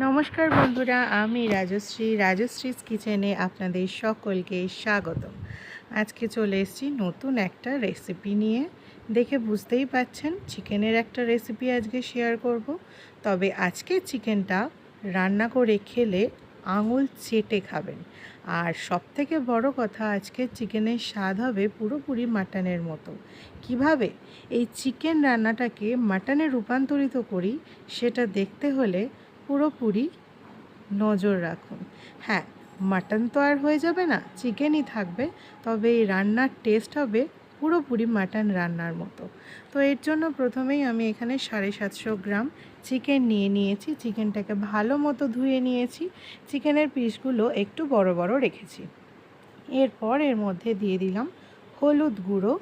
নমস্কার বন্ধুরা, আমি রাজশ্রী, রাজশ্রীস কিচেনে আপনাদের সকলকে স্বাগত আজকে চলে এসেছি নতুন একটা রেসিপি নিয়ে। দেখে বুঝতেই পাচ্ছেন চিকেনের একটা রেসিপি আজকে শেয়ার করব। তবে আজকে চিকেনটা রান্না করে খেলে আঙুল চেটে খাবেন। আর সব থেকে বড় কথা, আজকে চিকেনের স্বাদ হবে পুরোপুরি মাটনের মতো। কীভাবে? এই চিকেন রান্নাটাকে মাটনে রূপান্তরিত করি, সেটা দেখতে হলে পুরোপুরি নজর রাখুন। হ্যাঁ মাটন তো আর হয়ে যাবে না, চিকেনই থাকবে, তবে এই রান্নার টেস্ট হবে পুরোপুরি মাটন রান্নার মতো। তো এর জন্য প্রথমেই আমি এখানে সাড়ে সাতশো গ্রাম চিকেন নিয়ে নিয়েছি, চিকেনটাকে ভালো মতো ধুয়ে নিয়েছি, চিকেনের পিসগুলো একটু বড় বড় রেখেছি। এরপর এর মধ্যে দিয়ে দিলাম হলুদ গুঁড়ো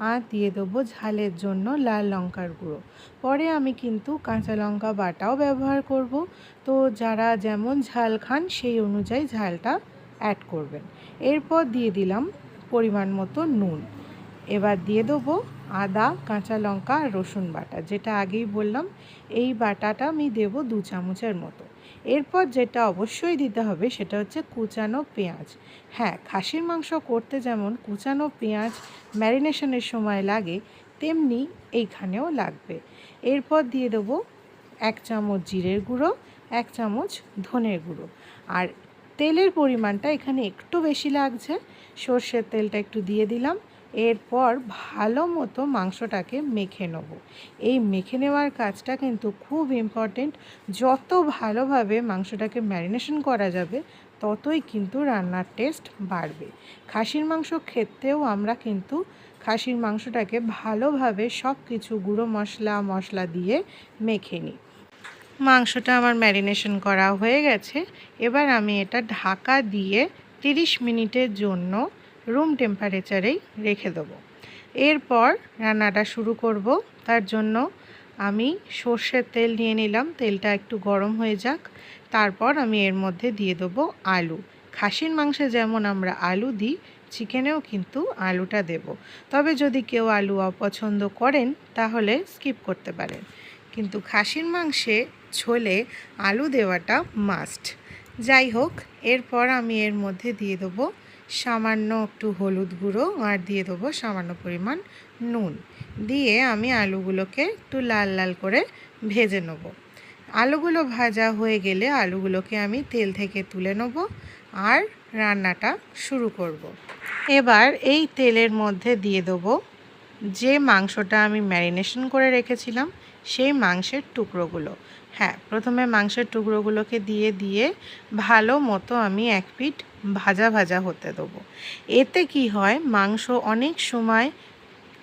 আর দিয়ে দেবো ঝালের জন্য লাল লঙ্কার গুঁড়ো। পরে আমি কিন্তু কাঁচা লঙ্কা বাটাও ব্যবহার করব। তো যারা যেমন ঝাল খান, সেই অনুযায়ী ঝালটা অ্যাড করবেন। এরপর দিয়ে দিলাম পরিমাণ মতো নুন। এবার দিয়ে দেবো আদা, কাঁচা লঙ্কা আর রসুন বাটা। যেটা আগেই বললাম, এই বাটাটা আমি দেব দু চামচের মতো। এরপর যেটা অবশ্যই দিতে হবে সেটা হচ্ছে কুচানো পেঁয়াজ। হ্যাঁ খাসির মাংস করতে যেমন কুচানো পেঁয়াজ ম্যারিনেশনের সময় লাগে, তেমনি এইখানেও লাগবে। এরপর দিয়ে দেবো এক চামচ জিরের গুঁড়ো, এক চামচ ধনের গুঁড়ো। আর তেলের পরিমাণটা এখানে একটু বেশি লাগছে। সর্ষের তেলটা একটু দিয়ে দিলাম। এরপর ভালো মতো মাংসটাকে মেখে নেব। এই মেখে নেওয়ার কাজটা কিন্তু খুব ইম্পর্টেন্ট যত ভালোভাবে মাংসটাকে ম্যারিনেশন করা যাবে, ততই কিন্তু রান্নার টেস্ট বাড়বে। খাসির মাংস খেতেও আমরা কিন্তু খাসির মাংসটাকে ভালোভাবে সব কিছু গুঁড়ো মশলা মশলা দিয়ে মেখে নিই। মাংসটা আমার ম্যারিনেশন করা হয়ে গেছে। এবার আমি এটা ঢাকা দিয়ে তিরিশ মিনিটের জন্য রুম টেম্পারেচারেই রেখে দেবো। এরপর রান্নাটা শুরু করব। তার জন্য আমি সর্ষের তেল নিয়ে নিলাম। তেলটা একটু গরম হয়ে যাক। তারপর আমি এর মধ্যে দিয়ে দেবো আলু। খাসির মাংসে যেমন আমরা আলু দিই, চিকেনেও কিন্তু আলুটা দেব। তবে যদি কেউ আলু অপছন্দ করেন, তাহলে স্কিপ করতে পারেন। কিন্তু খাসির মাংসে ছোলে আলু দেওয়াটা মাস্ট যাই হোক, এরপর আমি এর মধ্যে দিয়ে দেবো সামান্য একটু হলুদ গুঁড়ো আর দিয়ে দেবো সামান্য পরিমাণ নুন। দিয়ে আমি আলুগুলোকে একটু লাল লাল করে ভেজে নেব। আলুগুলো ভাজা হয়ে গেলে আলুগুলোকে আমি তেল থেকে তুলে নেব আর রান্নাটা শুরু করব। এবার এই তেলের মধ্যে দিয়ে দেবো যে মাংসটা আমি ম্যারিনেশন করে রেখেছিলাম, সেই মাংসের টুকরোগুলো। হ্যাঁ প্রথমে মাংসের টুকরোগুলোকে দিয়ে দিয়ে ভালো মতো আমি এক পিঠ ভাজা ভাজা হতে দেবো। এতে কি হয়, মাংস অনেক সময়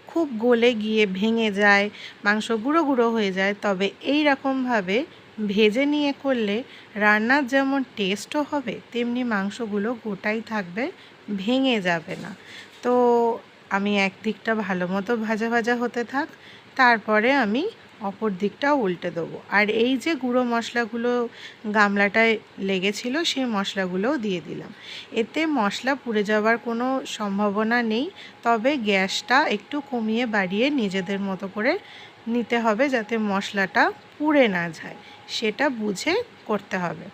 খুব গলে গিয়ে ভেঙে যায়, মাংস গুঁড়ো গুঁড়ো হয়ে যায়। তবে এই রকমভাবে ভেজে নিয়ে করলে রান্নার যেমন টেস্টও হবে, তেমনি মাংসগুলো গোটাই থাকবে, ভেঙে যাবে না। তো আমি এক দিকটা ভালো মতো ভাজা ভাজা হতে থাক, তারপরে আমি অপর দিকটাও উল্টে দেবো। আর এই যে গুঁড়ো মশলাগুলো গামলাটায় লেগেছিল, সেই মশলাগুলোও দিয়ে দিলাম। এতে মশলা পুড়ে যাওয়ার কোনো সম্ভাবনা নেই, তবে গ্যাসটা একটু কমিয়ে বাড়িয়ে নিজেদের মতো করে নিতে হবে যাতে মশলাটা পুড়ে না যায়, সেটা বুঝে করতে হবে।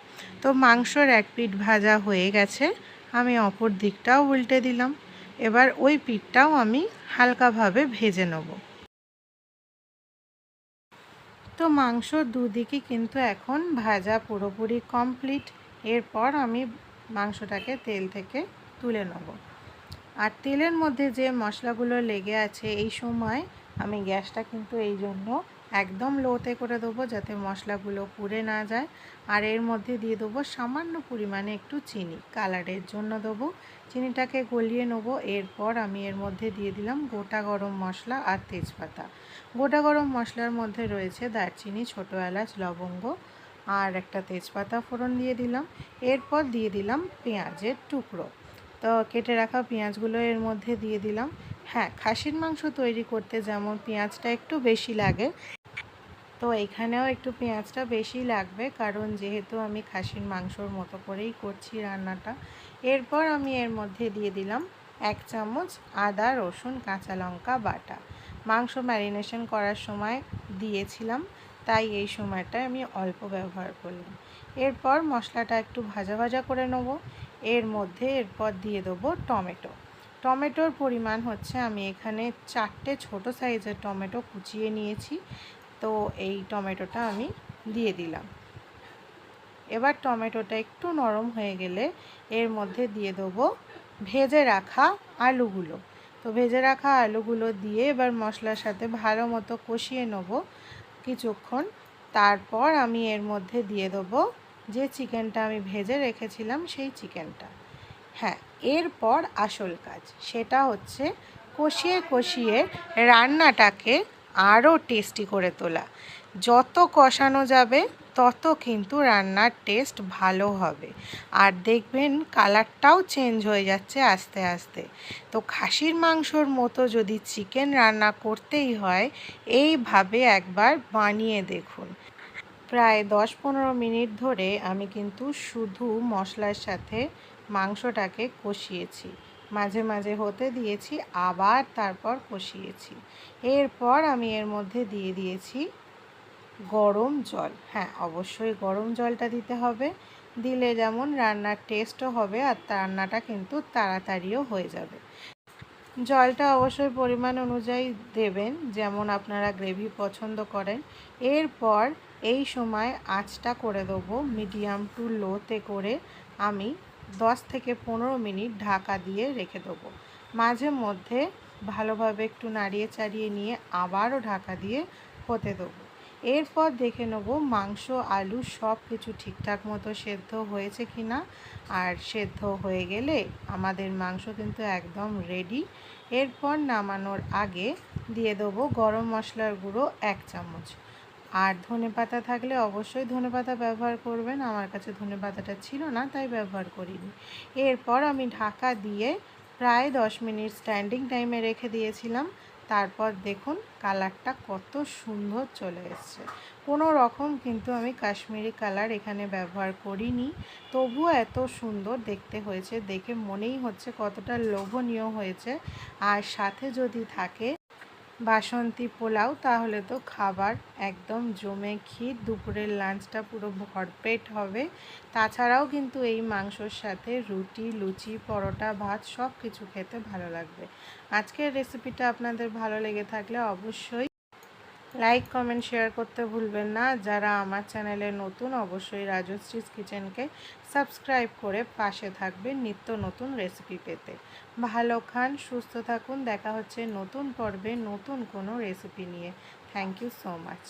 তো মাংসর এক পিঠ ভাজা হয়ে গেছে, আমি অপর দিকটাও উল্টে দিলাম। এবার ওই পিঠটাও আমি হালকাভাবে ভেজে নেব। তো মাংস দুদিকে কিন্তু এখন ভাজা পুরোপুরি কমপ্লিট এরপর আমি মাংসটাকে তেল থেকে তুলে নেব। আর তেলের মধ্যে যে মশলাগুলো লেগে আছে এই সময় আমি গ্যাসটা কিন্তু এই জন্য একদম লোতে করে দেবো যাতে মশলাগুলো পুড়ে না যায়। আর এর মধ্যে দিয়ে দেবো সামান্য পরিমাণে একটু চিনি। কালারের জন্য দেবো। চিনিটাকে গলিয়ে নেব। এরপর আমি এর মধ্যে দিয়ে দিলাম গোটা গরম মশলা আর তেজপাতা। গোটা গরম মশলার মধ্যে রয়েছে দারচিনি, ছোটো এলাচ, লবঙ্গ আর একটা তেজপাতা ফোড়ন দিয়ে দিলাম। এরপর দিয়ে দিলাম পেঁয়াজের টুকরো। তো কেটে রাখা পেঁয়াজগুলো এর মধ্যে দিয়ে দিলাম। হ্যাঁ খাসির মাংস তৈরি করতে যেমন পেঁয়াজটা একটু বেশি লাগে তো এখানেও একটু পেঁয়াজটা বেশি লাগবে, কারণ যেহেতু আমি খাসির মাংসর মতো করেই করছি রান্নাটা, এরপর আমি এর মধ্যে দিয়ে দিলাম এক চামচ আদা, রসুন, কাঁচা লঙ্কা বাটা। মাংস ম্যারিনেশন করার সময় দিয়েছিলাম, তাই এই সময়টায় আমি অল্প ব্যবহার করলাম। এরপর মশলাটা একটু ভাজা ভাজা করে নেব, এর মধ্যে এরপর দিয়ে দেবো টমেটো। টমেটোর পরিমাণ হচ্ছে আমি এখানে চারটে ছোট সাইজের টমেটো কুচিয়ে নিয়েছি তো এই টমেটোটা আমি দিয়ে দিলাম। এবার টমেটোটা একটু নরম হয়ে গেলে এর মধ্যে দিয়ে দেবো ভেজে রাখা আলুগুলো। তো ভেজে রাখা আলুগুলো দিয়ে এবার মশলার সাথে ভালো মতো কষিয়ে নেব কিছুক্ষণ। তারপর আমি এর মধ্যে দিয়ে দেবো যে চিকেনটা আমি ভেজে রেখেছিলাম সেই চিকেনটা। হ্যাঁ এরপর আসল কাজ, সেটা হচ্ছে কষিয়ে কষিয়ে রান্নাটাকে আরও টেস্টি করে তোলা। যত কষানো যাবে, তত কিন্তু রান্নার টেস্ট ভালো হবে। আর দেখবেন, কালারটাও চেঞ্জ হয়ে যাচ্ছে আস্তে আস্তে। তো খাসির মাংসর মতো যদি চিকেন রান্না করতেই হয়, এইভাবে একবার বানিয়ে দেখুন। প্রায় দশ পনেরো মিনিট ধরে আমি কিন্তু শুধু মশলার সাথে মাংসটাকে কষিয়েছি। মাঝে মাঝে হতে দিয়েছি, আবার তারপর কষিয়েছি। এরপর আমি এর মধ্যে দিয়ে দিয়েছি গরম জল। হ্যাঁ অবশ্যই গরম জলটা দিতে হবে। দিলে যেমন রান্নার টেস্টও হবে আর রান্নাটা কিন্তু তাড়াতাড়িও হয়ে যাবে। জলটা অবশ্যই পরিমাণ অনুযায়ী দেবেন, যেমন আপনারা গ্রেভি পছন্দ করেন। এরপর এই সময় আঁচটা করে দেবো মিডিয়াম টু লোতে করে আমি দশ থেকে পনেরো মিনিট ঢাকা দিয়ে রেখে দেবো। মাঝে মধ্যে ভালোভাবে একটু নাড়িয়ে চাড়িয়ে নিয়ে আবারও ঢাকা দিয়ে হতে দেবো। এরপর দেখে নেব মাংস, আলু সব কিছু ঠিকঠাক মতো সেদ্ধ হয়েছে কি না। আর সেদ্ধ হয়ে গেলে আমাদের মাংস কিন্তু একদম রেডি এরপর নামানোর আগে দিয়ে দেবো গরম মশলার গুঁড়ো এক চামচ। আর ধনে পাতা থাকলে অবশ্যই ধনে পাতা ব্যবহার করবেন। আমার কাছে ধনে পাতাটা ছিল না, তাই ব্যবহার করিনি। এরপর আমি ঢাকা দিয়ে প্রায় দশ মিনিট স্ট্যান্ডিং টাইমে রেখে দিয়েছিলাম। তারপর দেখুন কালারটা কত সুন্দর চলে এসছে। কোনো রকম কিন্তু আমি কাশ্মীরি কালার এখানে ব্যবহার করিনি। তবুও এত সুন্দর দেখতে হয়েছে, দেখে মনেই হচ্ছে কতটা লোভনীয় হয়েছে। আর সাথে যদি থাকে বাসন্তী পোলাও, তাহলে তো খাবার একদম জমে ক্ষীর দুপুরের লাঞ্চটা পুরো ভরপেট হবে। তাছাড়াও কিন্তু এই মাংসর সাথে রুটি, লুচি, পরোটা, ভাত সব কিছু খেতে ভালো লাগবে। আজকের রেসিপিটা আপনাদের ভালো লেগে থাকলে অবশ্যই লাইক কমেন্ট শেয়ার করতে ভুলবেন না। যারা আমার চ্যানেলে নতুন, অবশ্যই রাজশ্রীজ কিচেনকে সাবস্ক্রাইব করে পাশে থাকবেন নিত্য নতুন রেসিপি পেতে। ভালো খান, সুস্থ থাকুন। দেখা হচ্ছে নতুন পর্বে নতুন কোনো রেসিপি নিয়ে। Thank you so much